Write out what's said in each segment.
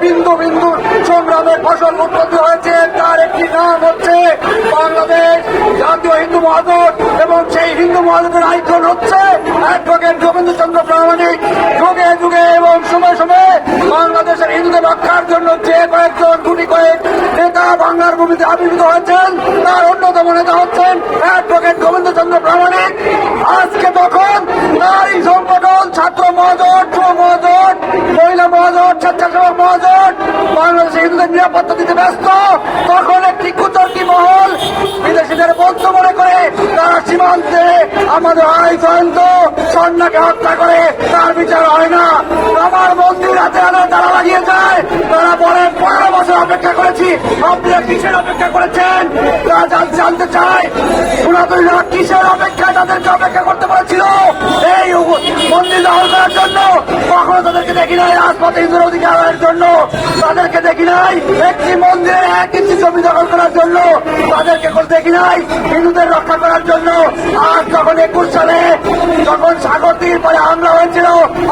বিন্দু বিন্দু সংগ্রামের ফসল উৎপত্তি হয়েছে। তার একটি নাম হচ্ছে বাংলাদেশ জাতীয় হিন্দু মহাজোট এবং সেই হিন্দু মহাজোটের আইকন হচ্ছে অ্যাডভোকেট গোবিন্দচন্দ্র প্রামাণিক। যুগে যুগে এবং সময় সময়ে বাংলাদেশের হিন্দুদের রক্ষার জন্য যে কয়েকজন গুটি কয়েক নেতা বাংলার ভূমিতে আবির্ভূত হয়েছেন, তার অন্যতম নেতা হচ্ছেন অ্যাডভোকেট গোবিন্দচন্দ্র প্রামাণিক। আজকে তখন নারী সংগঠন ছাত্র মহাজোট যুব বাংলাদেশে হিন্দুদের নিরাপত্তা দিতে ব্যস্ত। তখন একটি কুচর্কি মহল বিদেশিদের বন্ধু মনে করে, তারা সীমান্তে আমাদের আই জয়ন্ত সন্নাকে হত্যা করে, তার বিচার হয় না। আমার মন্দির হাতে তারা লাগিয়ে যায়। তারা বলেন, পনেরো বছর অপেক্ষা করেছি। আপনারা কিসের অপেক্ষা করেছেন? তারা জান- জানতে চায় সনাতনীরা কিসের অপেক্ষায় তাদেরকে অপেক্ষা করতে উপ- মন্দির দখল করার জন্য, কখনো তাদেরকে দেখি নাই রাজপথে হিন্দুর অধিকারের জন্য। তাদেরকে দেখি নাই একটি মন্দিরে এক ইঞ্চি জমি দখল করার জন্য। তাদেরকে দেখি নাই হিন্দুদের রক্ষা করার জন্য। আজ যখন একুশ সালে যখন সাগর তীর পরে হামলা হয়েছিল,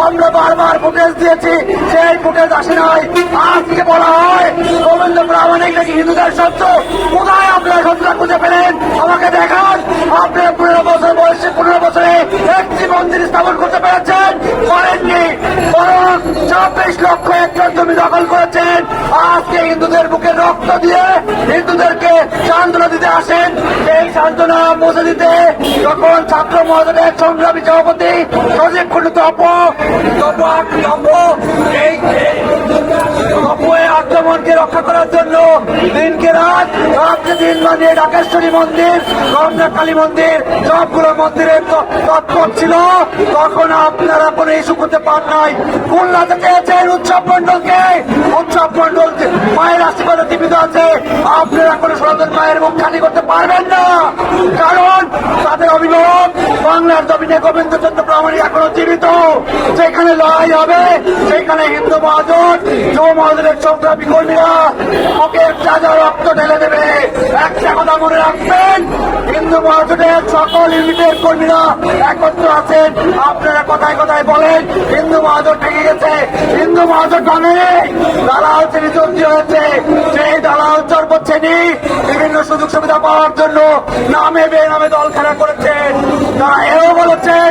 আমরা বারবার ফুটেজ দিয়েছি, সেই ফুটেজ আসে নাই। আজকে বলা হয় গোবিন্দ প্রামাণিক নাকি হিন্দুদের সত্য কোথায় আপনারা সত্যটা খুঁজে পেলেন? আমাকে দেখান আপনারা পনেরো বছর বয়সে পনেরো বছরে একটি স্থাপন করতে পেরেছেন? করেননি। বরং চব্বিশ লক্ষ একর জমি দখল করেছেন। আজকে হিন্দুদের বুকে রক্ত দিয়ে হিন্দুদেরকে সান্ত্বনা দিতে আসেন। সেই সান্ত্বনা মুছে দিতে যখন ছাত্র মহাজনের সংগ্রামী সভাপতি সজীব কুণ্ডু তপ তপ এই আক্রমণকে রক্ষা করার জন্য দিনকে রাত রাত্রে দিন বানিয়ে ডাকেশ্বরী মন্দির কালী মন্দির, সবগুলো মন্দিরের তৎপর ছিল। তখন আপনারা কোনো ইস্যু করতে পার নাই। খুলনাতে চেয়েছেন উৎসব মন্ডলকে উৎসব মন্ডল মায়ের আশীর্বাদে জীবিত আছে, আপনারা কোনো সনাতন মায়ের মুখ খালি করতে পারবেন না। কারণ তাদের অভিযোগ বাংলার জমিনে গোবিন্দ চন্দ্র প্রামাণিক এখনও জীবিত। যেখানে লড়াই হবে, সেখানে হিন্দু মহাজন, যুব মহাজনের সংগ্রামী কর্মীরা মুখের তাজা রক্ত ঢেলে কথা মনে রাখবেন। হিন্দু মহাজনের সকল ইউনিটের কর্মীরা একত্র আছেন। আপনারা কথায় কথায় বলেন, হিন্দু মহাজন ভেঙে গেছে। হিন্দু মহাজন ভাঙে দালাল শ্রেণি তৈরি হয়েছে। সেই দালাল চর্ব শ্রেণি বিভিন্ন সুযোগ সুবিধা পাওয়ার জন্য নামে বে নামে দল খেলা করেছেন। তারা এও বলেছেন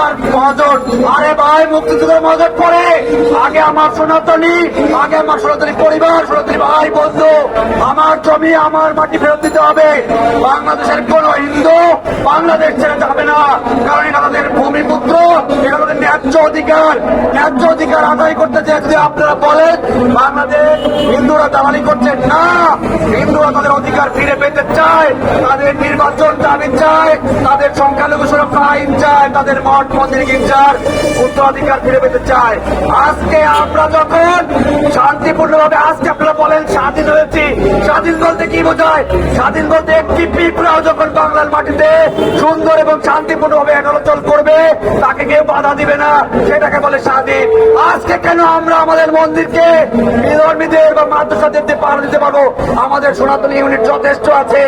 মুক্তিযোদ্ধার মহাজন। আরে ভাই, মুক্তিযোদ্ধার মহাজন পরে। আগে আমার সনাতনী, আগে আমার সনাতনী পরিবার, সনাতনী ভাই, বন্ধু। আমার জমি, আমার মাটি ফেরত দিতে হবে। বাংলাদেশের কোন হিন্দু বাংলাদেশ ছেড়ে যাবে না। কারণ তাদের ভূমিপুত্র এটা তাদের ন্যায্য অধিকার ন্যায্য অধিকার আদায় করতে চেয়ে যদি আপনারা বলেন, বাংলাদেশ হিন্দুরা দালালি করছে না। হিন্দুরা তাদের অধিকার ফিরে পেতে চায়, তাদের নির্বাচন দাবি চায়, তাদের সংখ্যালঘু সুরক্ষা আইন চায়, তাদের মঠ মন্দির গির্জার উত্তরাধিকার ফিরে পেতে চায়। আজকে আমরা যখন শান্তিপূর্ণভাবে আজকে আপনারা বলেন, স্বাধীন হয়েছি। স্বাধীন বলতে কি বোঝায়? স্বাধীন বলতে একটি পিঁপড়াও যখন বাংলার মাটিতে সুন্দর এবং শান্তিপূর্ণভাবে চলাচল করবে, তাকে কেউ বাধা দিবে না। সেটাকে বলে স্বাধীন। আজকে কেন আমরা আমাদের মন্দিরকে বিধর্মীদের বা মাদ্রাসাদের পাহারা দিতে পারব? আমাদের সনাতনী ইউনিট যথেষ্ট আছে।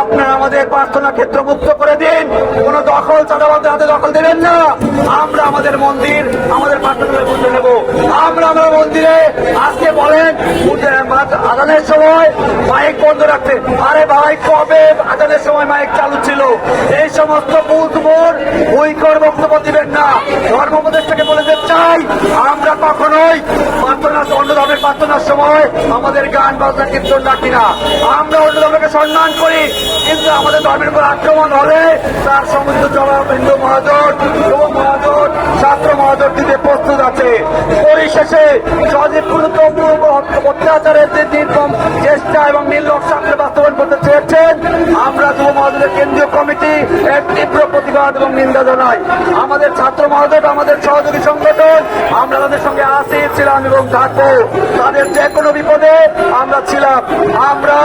আপনারা আমাদের প্রার্থনা ক্ষেত্র মুক্ত করে দিন। কোন দখল চাঁদাবাদের হাতে দখল দেবেন না। আমরা আমাদের মন্দির, আমাদের প্রার্থনা বুঝে নেব আমরা আমরা মন্দিরে, আজকে বলেন আদানের সময় মাইক বন্ধ রাখতে। আরে ভাই, কবে আদানের সময় মাইক চালু ছিল? এই সমস্ত বোর্ড উইকর বক্তব্য দিবেন না। ধর্ম উপদেশটাকে বলে দিতে চাই আমরা কখনোই প্রার্থনা অন্য ধর্মের প্রার্থনার সময় আমাদের গান বাজনা কীর্তন ডাকি না। আমরা অন্য ধর্মকে সম্মান করি, কিন্তু আমাদের ধর্মের উপর আক্রমণ হলে তার সমস্ত জবাব হিন্দু মহাজোট, যুব মহাজোট, ছাত্র মহাজোট দিতে প্রস্তুত আছে। পরিশেষে সজীব গুরুত্বপূর্ণ অত্যাচারের যে নির্মম চেষ্টা এবং আপনি বাস্তবায়ন করতে চেয়েছেন আমরা যুব মহাজোটের কেন্দ্রীয় কমিটি এর তীব্র প্রতিবাদ এবং নিন্দা জানাই। আমাদের ছাত্র মহাজোট আমাদের সহযোগী সংগঠন, আমরা তাদের সঙ্গে আছি ছিলাম এবং থাকব। তাদের যে কোনো বিপদে আমরা ছিলাম। আমরা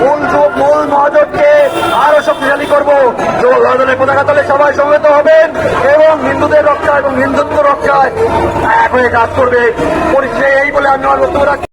মূল মূল মহাজোটকে আরও শক্তিশালী করব। মহাজনের পতাকা তলে সবাই সমবেত হবেন এবং হিন্দুদের রক্ষা এবং হিন্দুত্ব রক্ষায় এক হয়ে কাজ করবে। পরিচয় এই বলে আমি আমার বক্তব্য রাখি